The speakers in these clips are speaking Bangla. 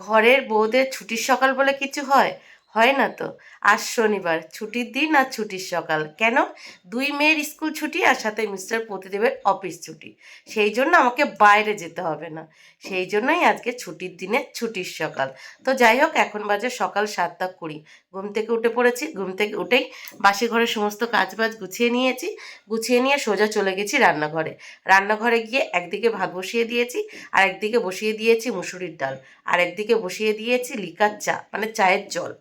ঘরের বউদের ছুটির সকাল বলে কিছু হয়? হয় না তো? আজ শনিবার, ছুটির দিন আর ছুটির সকাল। কেন? দুই মেয়ের স্কুল ছুটি আর সাথে মিস্টার প্রতিদেবের অফিস ছুটি। সেই জন্য আমাকে বাইরে যেতে হবে না। সেই জন্যই আজকে ছুটির দিনে ছুটির সকাল। তো যাই হোক, এখন বাজে সকাল সাতটা কুড়ি। ঘুম থেকে উঠে পড়েছি। ঘুম থেকে উঠেই বাসি ঘরের সমস্ত কাজ বাজ গুছিয়ে নিয়েছি। গুছিয়ে নিয়ে সোজা চলে গেছি রান্নাঘরে। রান্নাঘরে গিয়ে একদিকে ভাত বসিয়ে দিয়েছি আর একদিকে বসিয়ে দিয়েছি মুসুরির ডাল। আর একদিকে বসিয়ে দিয়েছি লিকার চা মানে চায়ের জল।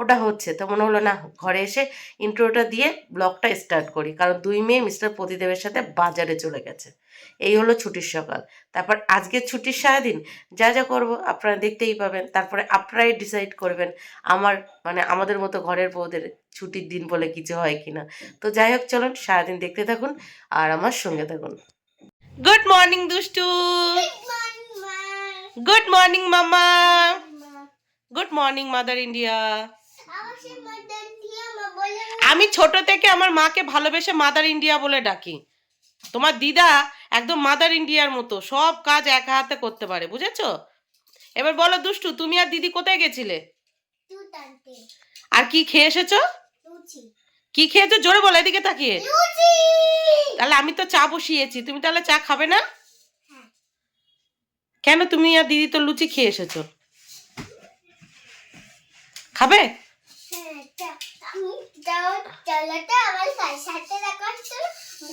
ওটা হচ্ছে। তো মনে হলো না ঘরে এসে ইন্ট্রোটা দিয়ে ব্লগটা স্টার্ট করি। কারণ দুই মেয়ে মিস্টার প্রতিদেবের সাথে বাজারে চলে গেছে। এই হলো ছুটির সকাল। তারপর আজকের ছুটির সারাদিন যা যা করব আপনারা দেখতেই পাবেন। তারপরে আপনারাই ডিসাইড করবেন আমার মানে আমাদের মতো ঘরের বউদের ছুটির দিন বলে কিছু হয় কিনা। তো যাই হোক চলুন সারাদিন দেখতে থাকুন আর আমার সঙ্গে থাকুন। গুড মর্নিং দুষ্টু। গুড মর্নিং মামা। গুড মর্নিং মাদার ইন্ডিয়া আমি ছোট থেকে আমার মাকে ভালোবেসে মাদার ইন্ডিয়া বলে ডাকি। তোমার দিদা একদম মাদার ইন্ডিয়ার মতো, সব কাজ একা হাতে করতে পারে, বুঝেছ? এবার বলো দুষ্টু, তুমি আর দিদি কোথায় গেছিলে? আর কি খেয়ে এসেছ? কি খেয়েছো? জোরে বলো, এদিকে তাকিয়ে। তাহলে আমি তো চা বসিয়েছি, তুমি তাহলে চা খাবে না? কেন তুমি আর দিদি তো লুচি খেয়ে এসেছ? খাবে?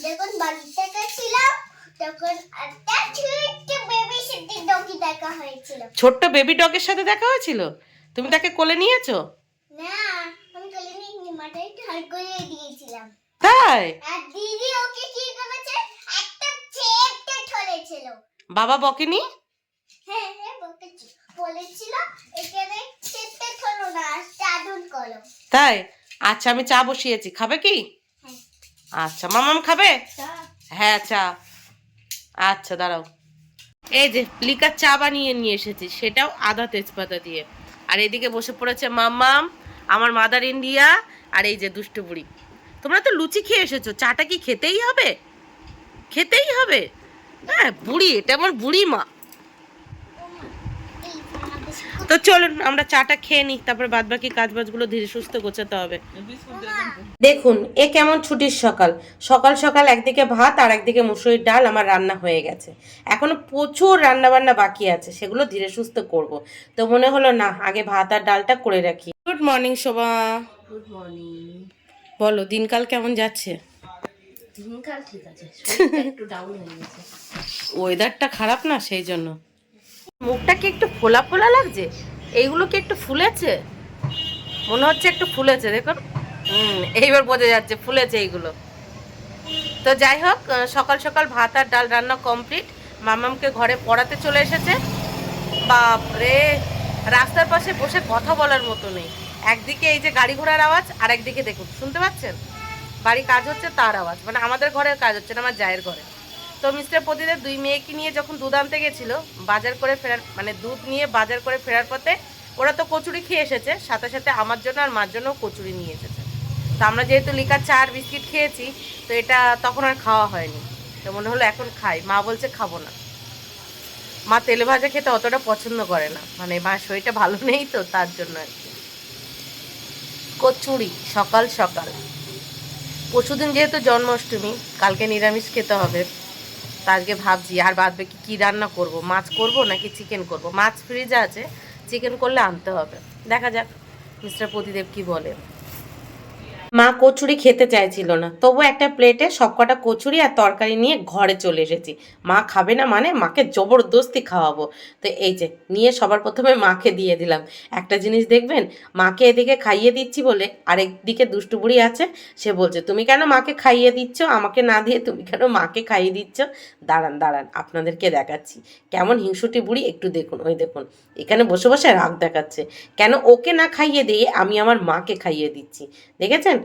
যখন বাড়িতে গেছিলাম তখন একটা ছোট্ট বেবি সেটি ডগি দেখা হয়েছিল। ছোট্ট বেবি ডগের সাথে দেখা হয়েছিল? তুমি তাকে কোলে নিয়েছো? না আমি কোলে নিয়ে মাথায় ঠাড় করে দিয়েছিলাম। তাই? আর দিদি ওকে কি করেছে? একটা চেপটা ধরেছিল। বাবা বকেনি? হ্যাঁ হ্যাঁ বকেছি। বলেছিল এখানে চেপটা ধরো না করো তাই? আচ্ছা আমি চা বসিয়েছি। খাবে কি? হ্যাঁ। আচ্ছা মামাম খাবে? হ্যাঁ চা। আচ্ছা দাঁড়াও। এই যে লিকার চা বানিয়ে নিয়ে এসেছি সেটাও আদা তেজপাতা দিয়ে। আর এদিকে বসে পড়েছে মাম্মাম আমার মাদার ইন্ডিয়া আর এই যে দুষ্টু বুড়ি। তোমরা তো লুচি খেয়ে এসেছ চাটা কি খেতেই হবে? খেতেই হবে? হ্যাঁ বুড়ি এটা আমার বুড়ি মা তো চলুন আমরা চাটা খেয়ে নিই তারপরে বাদ বাকি কাজ বাজগুলো ধীরে সুস্থ গোছাতে হবে। দেখুন এ কেমন ছুটির সকাল। সকাল সকাল একদিকে ভাত আর একদিকে মুসুরির ডাল আমার রান্না হয়ে গেছে। এখনও প্রচুর রান্না বান্না বাকি আছে সেগুলো ধীরে সুস্থ করব। তো মনে হলো না আগে ভাত আর ডালটা করে রাখি। Good morning Shobha. Good morning বলো দিনকাল কেমন যাচ্ছে? দিনকাল ঠিক আছে একটু ডাউন হয়ে গেছে। ওয়েদারটা খারাপ না সেই জন্য? মুখটা কি একটু ফোলা ফোলা লাগছে? এইগুলো কি একটু ফুলেছে? মনে হচ্ছে একটু ফুলেছে, দেখুন। এইবার বোঝা যাচ্ছে, ফুলেছে এইগুলো। তো যাই হোক সকাল সকাল ভাত আর ডাল রান্না কমপ্লিট। মামামকে ঘরে পড়াতে চলে এসেছে। বাপরে রাস্তার পাশে বসে কথা বলার মতো নেই। একদিকে এই যে গাড়ি ঘোড়ার আওয়াজ আর একদিকে দেখুন, শুনতে পাচ্ছেন? বাড়ি কাজ হচ্ছে তার আওয়াজ মানে আমাদের ঘরের কাজ হচ্ছে না, আমার জায়ের ঘরে। তো মিস্টার প্রদীপের দুই মেয়েকে নিয়ে যখন দুধ আনতে গেছিল, বাজার করে ফেরার মানে দুধ নিয়ে বাজার করে ফেরার পথে ওরা তো কচুরি খেয়ে এসেছে, সাথে সাথে আমার জন্য আর মার জন্যও কচুরি নিয়ে এসেছে। তো আমরা যেহেতু লিকার চা আর বিস্কিট খেয়েছি, তো এটা তখন আর খাওয়া হয়নি। তো মনে হলো এখন খাই, মা বলছে খাব না। মা তেলে ভাজা খেতে অতটা পছন্দ করে না মানে মার শরীরটা ভালো নেই তো, তার জন্য আর কি। কচুরি, সকাল সকাল। পরশুদিন যেহেতু জন্মাষ্টমী, কালকে নিরামিষ খেতে হবে। তা আজকে ভাবছি, আর বাদ বাকি কী রান্না করব? মাছ করব নাকি চিকেন করব? মাছ ফ্রিজে আছে চিকেন করলে আনতে হবে। দেখা যাক মিস্টার প্রতিদেব কি বলে। মা কচুরি খেতে চাইছিল না। তবু একটা প্লেটে সবকটা কচুরি আর তরকারি নিয়ে ঘরে চলে এসেছি। মা খাবে না মানে মাকে জবরদস্তি খাওয়াবো। তো এই যে, নিয়ে সবার প্রথমে মাকে দিয়ে দিলাম। একটা জিনিস দেখবেন, মাকে এদিকে খাইয়ে দিচ্ছি বলে আরেকদিকে দুষ্টু বুড়ি আছে, সে বলছে, তুমি কেন মাকে খাইয়ে দিচ্ছ? আমাকে না দিয়ে তুমি কেন মাকে খাইয়ে দিচ্ছ? দাঁড়ান দাঁড়ান, আপনাদেরকে দেখাচ্ছি। কেমন হিংসুটি বুড়ি একটু দেখুন, ওই দেখুন। এখানে বসে বসে রাগ দেখাচ্ছে। কেন ওকে না খাইয়ে দিয়ে আমি আমার মাকে খাইয়ে দিচ্ছি? দেখেছেন?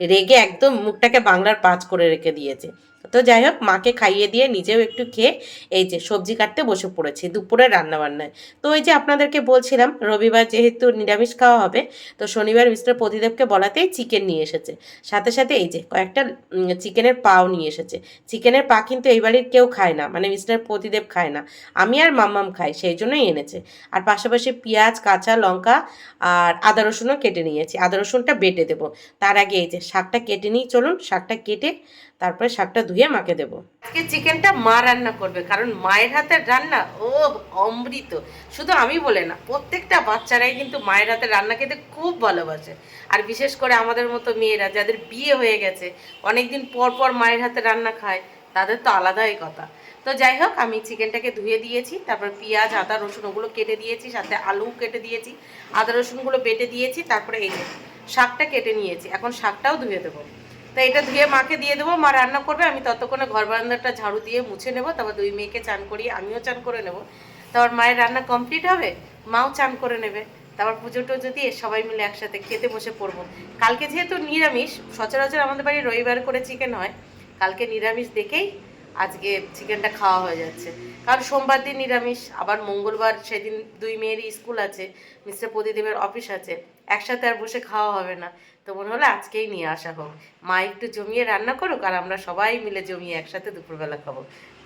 রেগে একদম মুখটাকে বাংলার পাঁচ করে রেখে দিয়েছে। তো যাই হোক, মাকে খাইয়ে দিয়ে নিজেও একটু খেয়ে এই যে সবজি কাটতে বসে পড়েছি দুপুরে রান্না বান্নায় তো ওই যে আপনাদেরকে বলছিলাম, রবিবার যেহেতু নিরামিষ খাওয়া হবে, তো শনিবার মিস্টার প্রতিদেবকে বলাতেই চিকেন নিয়ে এসেছে। সাথে সাথে এই যে কয়েকটা চিকেনের পাও নিয়ে এসেছে। চিকেনের পা কিন্তু এই বাড়ির কেউ খায় না মানে মিস্টার প্রতিদেব খায় না। আমি আর মাম্মাম খাই, সেই জন্যই এনেছে। আর পাশাপাশি পেঁয়াজ, কাঁচা লঙ্কা আর আদা রসুনও কেটে নিয়েছি। আদা রসুনটা বেটে দেবো। তার আগে এই যে শাকটা কেটে নিই, চলুন শাকটা কেটে তারপরে শাকটা ধুয়ে মাকে দেবো। আজকে চিকেনটা মা রান্না করবে, কারণ মায়ের হাতের রান্না ও অমৃত। শুধু আমি বলে না, প্রত্যেকটা বাচ্চারাই কিন্তু মায়ের হাতের রান্না খেতে খুব ভালোবাসে। আর বিশেষ করে আমাদের মতো মেয়েরা, যাদের বিয়ে হয়ে গেছে, অনেকদিন পর পর মায়ের হাতে রান্না খায়, তাদের তো আলাদাই কথা। তো যাই হোক, আমি চিকেনটাকে ধুয়ে দিয়েছি, তারপর পেঁয়াজ, আদা, রসুন, ওগুলো কেটে দিয়েছি, সাথে আলু কেটে দিয়েছি, আদা, রসুনগুলো বেটে দিয়েছি, তারপরে এই শাকটা কেটে নিয়েছি। এখন শাকটাও ধুয়ে দেবো। তো এটা ধুয়ে মাকে দিয়ে দেবো, মা রান্না করবে, আমি ততক্ষণে ঘর বারান্দাটা ঝাড়ু দিয়ে মুছে নেব, তারপর দুই মেয়েকে চান করিয়ে আমিও চান করে নেব। তারপর মায়ের রান্না কমপ্লিট হবে? মাও চান করে নেবে। তারপর পুজো টুজো দিয়ে সবাই মিলে একসাথে খেতে বসে পড়ব। কালকে যেহেতু নিরামিষ, সচরাচর আমাদের বাড়ি রবিবার করে চিকেন হয়। কালকে নিরামিষ দেখেই আজকে চিকেনটা খাওয়া হয়ে যাচ্ছে। কারণ সোমবার দিন নিরামিষ, আবার মঙ্গলবার সেদিন দুই মেয়েরই স্কুল আছে, মিস্টার প্রদীপের অফিস আছে। একসাথে আর বসে খাওয়া হবে না। তো মনে হলো আজকেই নিয়ে আসা হোক। মা একটু জমিয়ে রান্না করুক আর আমরা সবাই মিলে জমিয়ে একসাথে দুপুরবেলা খাব।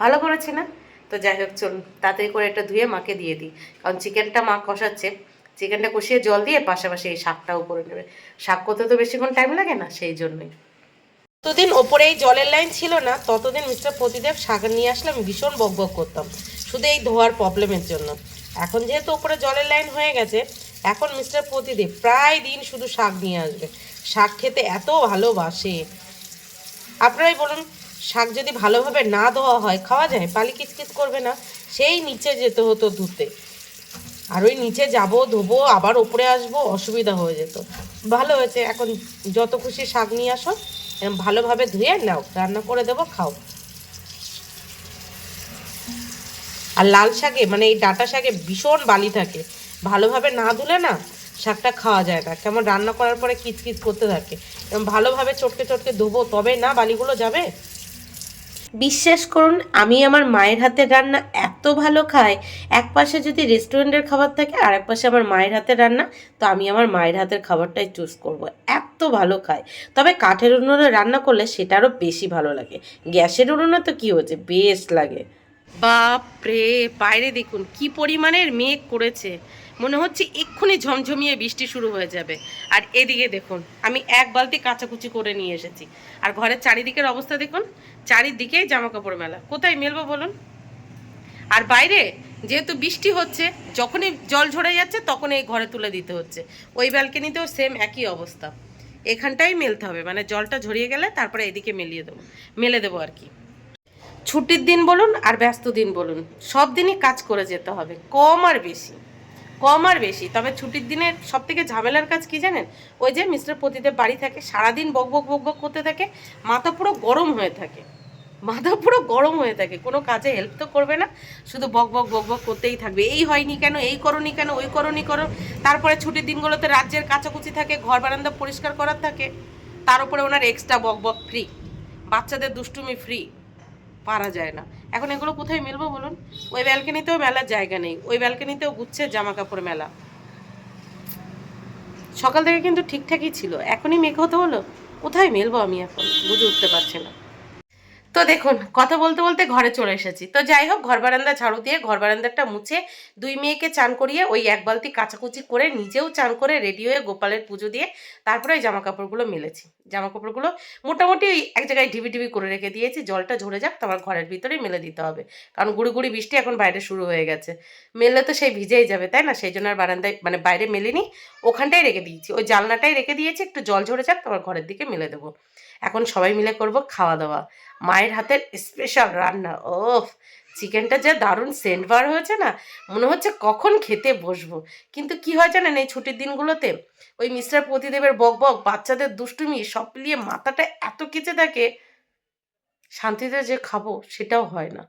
ভালো করেছি না? তো যাই হোক চলুন তাড়াতাড়ি করে একটা ধুয়ে মাকে দিয়ে দিই। কারণ চিকেনটা মা কষাচ্ছে। চিকেনটা কষিয়ে জল দিয়ে পাশাপাশি এই শাকটাও করে নেবে। শাক করতে তো বেশিক্ষণ টাইম লাগে না, সেই জন্যই। ততদিন ওপরে এই জলের লাইন ছিল না, ততদিন মিস্টার প্রতিদেব শাক নিয়ে আসলে আমি ভীষণ বক বক করতাম। শুধু এই ধোয়ার প্রবলেমের জন্য। এখন যেহেতু ওপরে জলের লাইন হয়ে গেছে এখন মিস্টার প্রতিদেব প্রায় দিন শুধু শাক নিয়ে আসবে। শাক খেতে এত ভালোবাসে। আপনারাই বলুন, শাক যদি ভালোভাবে না ধোয়া হয়, খাওয়া যায়? পালি কিচকিচ করবে না? সেই নিচে যেতে হতো ধুতে। আর ওই নিচে যাব, ধোবো, আবার ওপরে আসব, অসুবিধা হয়ে যেত। ভালো হয়েছে, এখন যত খুশি শাক নিয়ে আসো ভালোভাবে ধুয়ে নাও, রান্না করে দেবো, খাও। আর লাল শাকে মানে এই ডাঁটা শাকে ভীষণ বালি থাকে। ভালোভাবে না ধুলে না শাকটা খাওয়া যায় না। কেমন রান্না করার পরে কিচকিচ করতে থাকে। এরম ভালোভাবে চটকে চটকে ধোবো তবে না বালিগুলো যাবে? বিশ্বাস করুন আমি আমার মায়ের হাতের রান্না এত ভালো খাই। এক পাশে যদি রেস্টুরেন্টের খাবার থাকে আর এক পাশে আমার মায়ের হাতের রান্না তো আমি আমার মায়ের হাতের খাবারটাই চুজ করব। এত ভালো খাই। তবে কাঠের উনুনে রান্না করলে সেটা আরও বেশি ভালো লাগে। গ্যাসের উনুনে তো কী হচ্ছে? বেশ লাগে। বাপ রে বাইরে দেখুন কি পরিমাণের মেঘ করেছে। মনে হচ্ছে এক্ষুনি ঝমঝমিয়ে বৃষ্টি শুরু হয়ে যাবে। আর এদিকে দেখুন, আমি এক বালতি কাচাকুচি করে নিয়ে এসেছি। আর ঘরের চারিদিকের অবস্থা দেখুন, চারিদিকেই জামা কাপড় মেলা। কোথায় মেলবো বলুন? আর বাইরে, যেহেতু বৃষ্টি হচ্ছে, যখনই জল ঝরে যাচ্ছে তখন এই ঘরে তুলে দিতে হচ্ছে। ওই ব্যালকনিতেও সেম একই অবস্থা। এখানটাই মেলতে হবে মানে জলটা ঝরিয়ে গেলে তারপরে এদিকে মেলিয়ে দেবো, মেলে দেবো আর কি। ছুটির দিন বলুন আর ব্যস্ত দিন বলুন, সব দিনই কাজ করে যেতে হবে, কম আর বেশি। কম আর বেশি। তবে ছুটির দিনের সব থেকে ঝামেলার কাজ কি জানেন? ওই যে মিস্টার প্রতিদেব বাড়ি থাকে, সারাদিন বক বক বক বক করতে থাকে, মাথা পুরো গরম হয়ে থাকে। মাথা পুরো গরম হয়ে থাকে, কোনো কাজে হেল্প তো করবে না, শুধু বক বক বক বক করতেই থাকবে। এই হয়নি কেন, এই করনি কেন, ওই করনি করো। তারপরে ছুটির দিনগুলোতে রাজ্যের কাচাকুচি থাকে, ঘর বারান্দা পরিষ্কার করার থাকে, তার উপরে ওনার এক্সট্রা বক বক ফ্রি বাচ্চাদের দুষ্টুমি ফ্রি পারা যায় না। এখন এগুলো কোথায় মেলবো বলুন? ওই ব্যালকানিতেও মেলার জায়গা নেই, ওই ব্যালকানিতেও গুচ্ছে জামা কাপড় মেলা। সকাল থেকে কিন্তু ঠিকঠাকই ছিল, এখনই মেঘ হতে হলো? কোথায় মেলবো আমি এখন? বুঝে উঠতে পারছি না। তো দেখুন, কথা বলতে বলতে ঘরে চলে এসেছি। তো যাই হোক, ঘর বারান্দা ঝাড়ু দিয়ে ঘর বারান্দাটা মুছে দুই মেয়েকে চান করিয়ে ওই এক বালতি কাচাকুচি করে নিজেও চান করে রেডি হয়ে গোপালের পুজো দিয়ে তারপরে ওই জামা কাপড়গুলো মেলেছি। জামা কাপড়গুলো মোটামুটি ওই এক জায়গায় ঢিবি ঢিবি করে রেখে দিয়েছি, জলটা ঝরে যাক তোমার ঘরের ভিতরেই মেলে দিতে হবে। কারণ গুড়ি গুড়ি বৃষ্টি এখন বাইরে শুরু হয়ে গেছে। মেললে তো সেই ভিজেই যাবে, তাই না? সেই জন্য আর বারান্দায় মানে বাইরে মেলিনি, ওখানটাই রেখে দিয়েছি। ওই জানলাটাই রেখে দিয়েছি, একটু জল ঝরে যাক তোমার ঘরের দিকে মেলে দেবো। এখন সবাই মিলে করব খাওয়া দাওয়া। মায়ের হাতের স্পেশাল রান্না ওফ চিকেনটা যা দারুণ সেন্ট বার হয়েছে না, মনে হচ্ছে কখন খেতে বসবো। কিন্তু কি হয় জানেন, এই ছুটির দিনগুলোতে ওই মিস্টার প্রতিদেবের বক বক, বাচ্চাদের দুষ্টুমি, সব মিলিয়ে মাথাটা এত কেচে থাকে, শান্তিতে যে খাব সেটাও হয় না।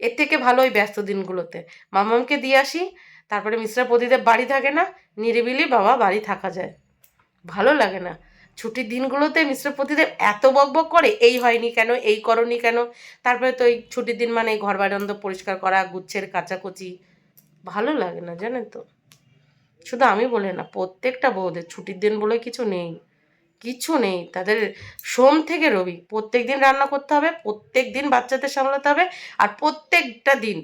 এর থেকে ভালো ওই ব্যস্ত দিনগুলোতে। মামামকে দিয়ে আসি, তারপরে মিস্টার প্রতিদেব বাড়ি থাকে না, নিরিবিলি বাবা বাড়ি থাকা যায়। ভালো লাগে না। ছুটির দিনগুলোতে মিস্টার প্রতিদেব এত বকবক করে, এই হয়নি কেন? এই করনি কেন? তারপরে তো এই ছুটির দিন মানে ঘর বারান্দ পরিষ্কার করা, গুচ্ছের কাচাকুচি। ভালো লাগে না, জানেন তো? শুধু আমি বলে না, প্রত্যেকটা বউদের ছুটির দিন বলে কিছু নেই। কিছু নেই। তাদের সোম থেকে রবি, প্রত্যেক দিন রান্না করতে হবে, প্রত্যেক দিন বাচ্চাদের সামলাতে হবে, আর প্রত্যেকটা দিন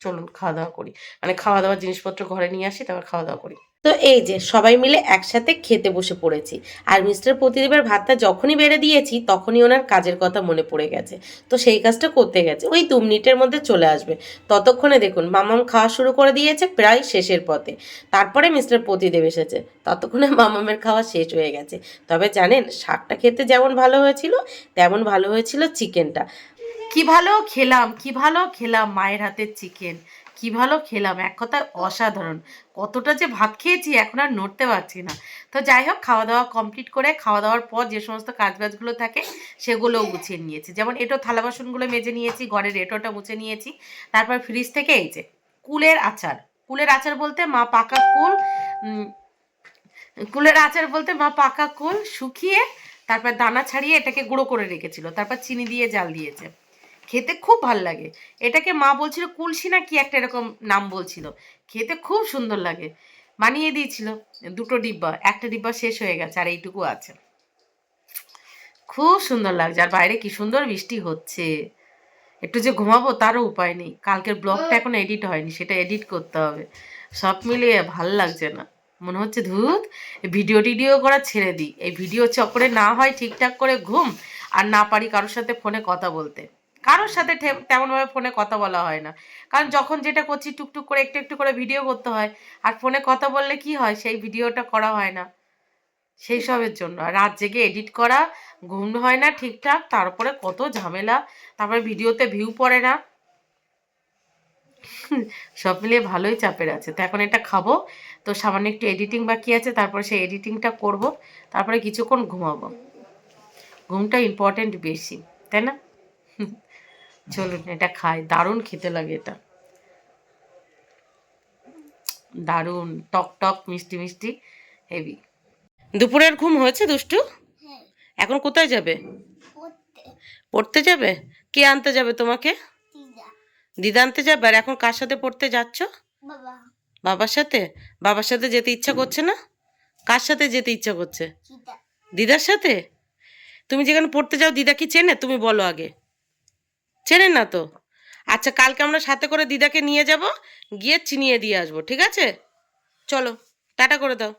চলুন খাওয়া দাওয়া করি। মানে খাওয়া দাওয়ার জিনিসপত্র ঘরে নিয়ে আসি, তারপর খাওয়া দাওয়া করি। তো এই যে, সবাই মিলে একসাথে খেতে বসে পড়েছি। আর মিস্টার প্রতিদেবের ভাতটা যখনই বেড়ে দিয়েছি, তখনই ওনার কাজের কথা মনে পড়ে গেছে। তো সেই কাজটা করতে গেছে। ওই দু মিনিটের মধ্যে চলে আসবে। ততক্ষণে দেখুন, মামাম খাওয়া শুরু করে দিয়েছে প্রায় শেষের পথে। তারপরে মিস্টার প্রতিদেব এসেছে। ততক্ষণে মামামের খাওয়া শেষ হয়ে গেছে। তবে জানেন, শাকটা খেতে যেমন ভালো হয়েছিল, তেমন ভালো হয়েছিল চিকেনটা। কি ভালো খেলাম, কি ভালো খেলাম মায়ের হাতের চিকেন। কি ভালো খেলাম, এক কথায় অসাধারণ। কতটা যে ভাত খেয়েছি, এখন আর নড়তে পারছি না। তো যাই হোক খাওয়া দাওয়া কমপ্লিট করে খাওয়া দাওয়ার পর যে সমস্ত কাজবাজগুলো থাকে, সেগুলোও গুছিয়ে নিয়েছি। যেমন এটো থালা বাসনগুলো মেজে নিয়েছি, ঘরের এটোটা মুছে নিয়েছি। তারপর ফ্রিজ থেকে এই যে, কুলের আচার। কুলের আচার বলতে মা পাকা কুল কুলের আচার বলতে মা পাকা কুল শুকিয়ে, তারপর দানা ছাড়িয়ে এটাকে গুঁড়ো করে রেখেছিল। তারপর চিনি দিয়ে জাল দিয়েছে। খেতে খুব ভালো লাগে। এটাকে মা বলছিল কুলসি না কি একটা এরকম নাম বলছিল? খেতে খুব সুন্দর লাগে। বানিয়ে দিয়েছিল দুটো ডিব্বা একটা ডিব্বা শেষ হয়ে গেছে আর এইটুকু আছে। খুব সুন্দর লাগছে। আর বাইরে কি সুন্দর বৃষ্টি হচ্ছে। একটু যে ঘুমাবো তারও উপায় নেই। কালকের ব্লগটা এখন এডিট হয়নি সেটা এডিট করতে হবে। সব মিলিয়ে ভালো লাগছে না। মনে হচ্ছে ধুত ভিডিও টিডিও করা ছেড়ে দিই। এই ভিডিও চক্করে না হয় ঠিকঠাক করে ঘুম আর না পারি কারোর সাথে ফোনে কথা বলতে। কারোর সাথে তেমনভাবে ফোনে কথা বলা হয় না। কারণ যখন যেটা করছি, টুকটুক করে, একটু একটু করে ভিডিও করতে হয়। আর ফোনে কথা বললে কি হয়? সেই ভিডিওটা করা হয় না। সেই সবের জন্য। রাত জেগে এডিট করা, ঘুম হয় না ঠিকঠাক তারপরে কত ঝামেলা। তারপরে ভিডিওতে ভিউ পড়ে না। সব মিলিয়ে ভালোই চাপের আছে। তো এখন এটা খাব। তো সামান্য একটু এডিটিং বাকি আছে, তারপরে সেই এডিটিংটা করব। তারপরে কিছুক্ষণ ঘুমাবো। ঘুমটা ইম্পর্টেন্ট বেশি, তাই না? চলুন এটা খাই। দারুণ খেতে লাগে এটা। দারুণ। টক টক মিষ্টি মিষ্টি হেভি। দুপুরের ঘুম হয়েছে দুষ্টু? হ্যাঁ। এখন কোথায় যাবে? পড়তে। যাবে? কে আনতে যাবে তোমাকে? দিদা। দিদা আনতে যাবে? আর এখন কার সাথে পড়তে যাচ্ছ? বাবার সাথে? বাবার সাথে যেতে ইচ্ছা করছে না? কার সাথে যেতে ইচ্ছা করছে? দিদার সাথে? তুমি যেখানে পড়তে যাও দিদা কি চেনে? তুমি বলো আগে। চেনে না তো? আচ্ছা কালকে আমরা সাথে করে দিদাকে নিয়ে যাব গিয়ে চিনিয়ে দিয়ে আসব ঠিক আছে? চলো টাটা করে দাও।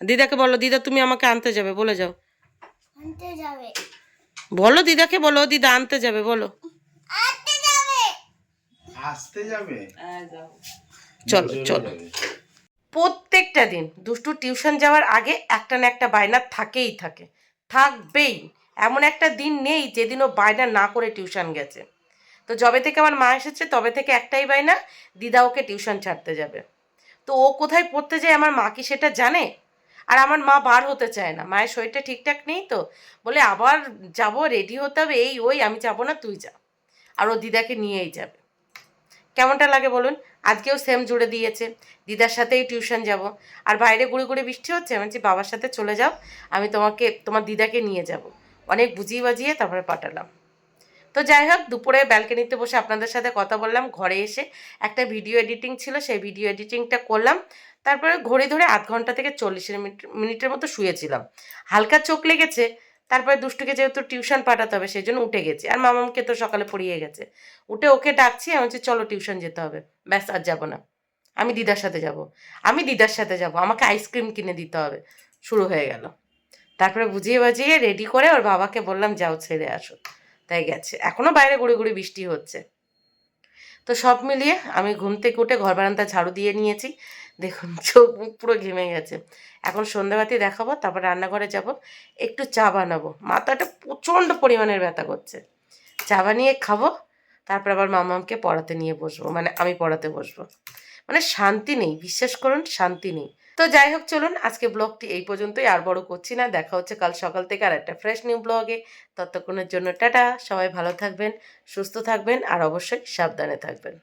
দিদাকে বলো দিদা তুমি আমাকে আনতে যাবে বলে যাও। আনতে যাবে। বলো দিদাকে বলো দিদা আনতে যাবে বলো। আনতে যাবে। আসতে যাবে? চলো চলো। প্রত্যেকটা দিন দুষ্টু টিউশন যাওয়ার আগে একটা না একটা বায়না থাকেই থাকে থাকবেই। এমন একটা দিন নেই যেদিন ও বায়না না করে টিউশন গেছে। তো যবে থেকে আমার মা এসেছে, তবে থেকে একটাই বায়না দিদা ওকে টিউশন ছাড়তে যাবে। তো ও কোথায় পড়তে যায়, আমার মা কি সেটা জানে? আর আমার মা বার হতে চায় না। মায়ের শরীরটা ঠিকঠাক নেই তো? বলে আবার যাব রেডি হতে হবে, এই ওই, আমি যাব না, তুই যা। আর ও দিদাকে নিয়েই যাবে। কেমনটা লাগে বলুন? আজকেও সেম জুড়ে দিয়েছে। দিদার সাথেই টিউশন যাব। আর বাইরে গুড়ি গুড়ি বৃষ্টি হচ্ছে, আমি বাবার সাথে চলে যাও, আমি তোমাকে, তোমার দিদাকে নিয়ে যাব। অনেক বুঝিয়ে বাজিয়ে তারপরে পাঠালাম। তো যাই হোক দুপুরে ব্যালকনিতে বসে আপনাদের সাথে কথা বললাম, ঘরে এসে একটা ভিডিও এডিটিং ছিল, সেই ভিডিও এডিটিংটা করলাম। তারপরে ঘড়ি ধরে আধ ঘণ্টা থেকে চল্লিশ মিনিট, মিনিটের মতো শুয়েছিলাম। হালকা চোখ লেগেছে, তারপরে দুষ্টুকে যেহেতু টিউশন পাঠাতে হবে, সেই জন্য উঠে গেছি। আর মামামকে তো সকালে পড়িয়ে গেছে। উঠে ওকে ডাকছি, আমি বলছি, চলো টিউশন যেতে হবে। ব্যাস, আর যাব না। আমি দিদার সাথে যাব। আমি দিদার সাথে যাব। আমাকে আইসক্রিম কিনে দিতে হবে। শুরু হয়ে গেল। তারপরে বুঝিয়ে বাজিয়ে রেডি করে ওর বাবাকে বললাম, যাও, ছেড়ে আসো। তাই গেছে। এখনও বাইরে গুড়ি গুড়ি বৃষ্টি হচ্ছে। তো সব মিলিয়ে আমি ঘুম থেকে উঠে ঘর বারান্দা ঝাড়ু দিয়ে নিয়েছি। দেখুন, চোখ মুখ পুরো ঘেমে গেছে। এখন সন্ধ্যাবাতি দেখাবো, তারপর রান্নাঘরে যাব। একটু চা বানাবো। মাথাটা প্রচণ্ড পরিমাণের ব্যথা করছে। চা বানিয়ে খাব, তারপর আবার মামামকে পড়াতে নিয়ে বসবো। মানে আমি পড়াতে বসবো। মানে শান্তি নেই, বিশ্বাস করুন, শান্তি নেই। তো যাই হোক, চলুন আজকে ব্লগটি এই পর্যন্তই। আর বড় করছি না, দেখা হচ্ছে কাল সকাল থেকে আর একটা ফ্রেশ নিউ ব্লগে ততক্ষণের জন্য টাটা, সবাই ভালো থাকবেন, সুস্থ থাকবেন, আর অবশ্যই সাবধানে থাকবেন।